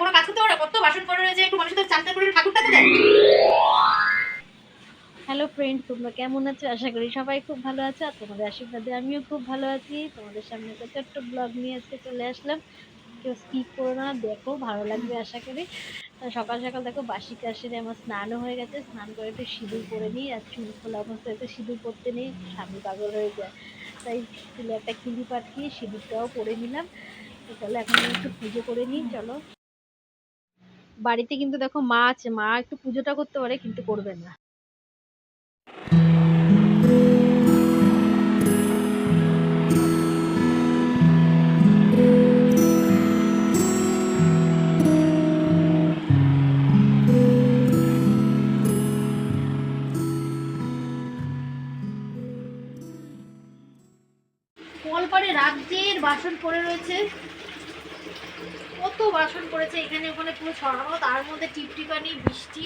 কোনো কাজ করতে পারো কত বাসন পড়ে রয়েছে, একটু মানুষের তো করে ঠাকুরটা তো দেয় হ্যালো ফ্রেন্ড তোমরা কেমন আছো? আশা করি সবাই খুব ভালো আছো, আর তোমাদের আশীর্বাদে আমিও খুব ভালো আছি। তোমাদের সামনে একটা ছোট্ট ব্লগ নিয়ে আজকে চলে আসলাম। কেউ স্কিপ করো না, দেখো, ভালো লাগবে আশা করি। তো সকাল সকাল দেখো বাসি কাশিরে আমার স্নানও হয়ে গেছে, স্নান করে একটু সিঁদুর পরে নিই, আর চুল খোলা অবস্থায় একটু সিঁদুর পরতে নেই, স্বামী পাগল হয়ে যায়। তাই চুলে একটা কিলি পাঠিয়ে সিঁদুরটাও পরে নিলাম। তো চলো, এখন একটু পুজো করে নিই, চলো। বাড়িতে কিন্তু দেখো মা আছে, মা একটু পুজোটা করতে পারে, কিন্তু করবে না। রাজ্যের বাসন পড়ে রয়েছে। কত বাসন পড়েছে এখানে, ওখানে পুরো ছড়ানো, তার মধ্যে টিপটিপানি, বৃষ্টি।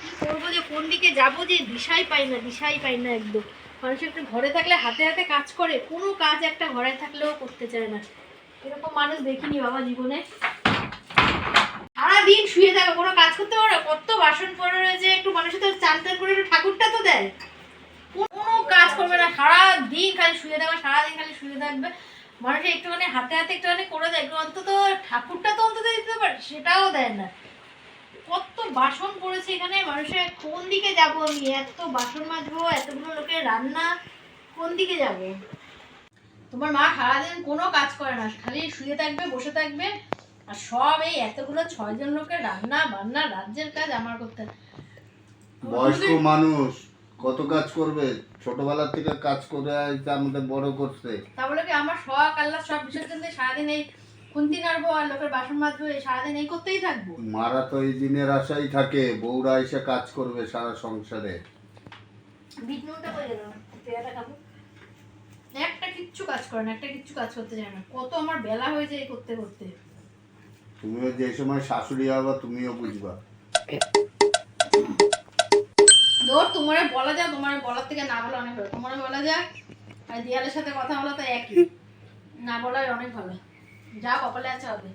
কি করব যে, কোন দিকে যাব যে দিশাই পাই না, দিশাই পাই না একদম। মানুষ একটা ঘরে থাকলে হাতে হাতে কাজ করে, কোনো কাজ একটা ঘরে থাকলেও করতে চায় না। এরকম মানুষ দেখিনি বাবা জীবনে। সারাদিন শুয়ে থাকে, কোনো কাজ করতে পারো কত বাসন পড়ে রয়েছে, একটু মানুষের তো চান টান করে একটু ঠাকুরটা তো দেয়। কোনো কাজ করবে না সারা দিন খালি শুয়ে থাকবে, সারাদিন খালি শুয়ে থাকবে। মানুষ একটুখানি হাতে হাতে একটুখানি করে দেয় একটু অন্তত ঠাকুরটা তো অন্তত দিতে পারে, সেটাও দেয় না। কত বাসন পড়েছে এখানে, মানুষের কোন দিকে যাব আমি? এত বাসন মাজবো, এতগুলো লোকের রান্না, কোন দিকে যাব? তোমার মা সারাদিন কোনো কাজ করে না, খালি শুয়ে থাকবে, বসে থাকবে, আর সব এই এতগুলো ছয়জন লোকের রান্না বান্না রাজ্যের কাজ আমার করতে বয়স্ক মানুষ। কত কাজ করবে? ছোটবেলা থেকে কাজ করে তার মধ্যে বড় করছে। তাহলে কি আমার শখ আল্লাহ সব বিসর্জন দিয়ে সারাদিন এই খুন্তি নাড়বো আর লোকের বাসন মাজবো এই সারাদিন এই করতেই থাকব। মারা তো এই দিনের আশাই থাকে বউরা এসে কাজ করবে সারা সংসারে। বিট নুনটা করে গেল পেয়ারা খাব। একটা কিচ্ছু কাজ করে না একটা কিচ্ছু কাজ করতে চায় না। কত আমার বেলা হয়ে যায় এই করতে করতে। তুমিও যে সময় শাশুড়ি হবা তুমিও বুঝবা। ধর, তোমার বলা যায় তোমার বলার থেকে না বলা অনেক ভালো। তোমার বলা যায় আর দেয়ালের সাথে কথা বলা তো একই। না বলাই অনেক ভালো। যা কপালে আছে হবে।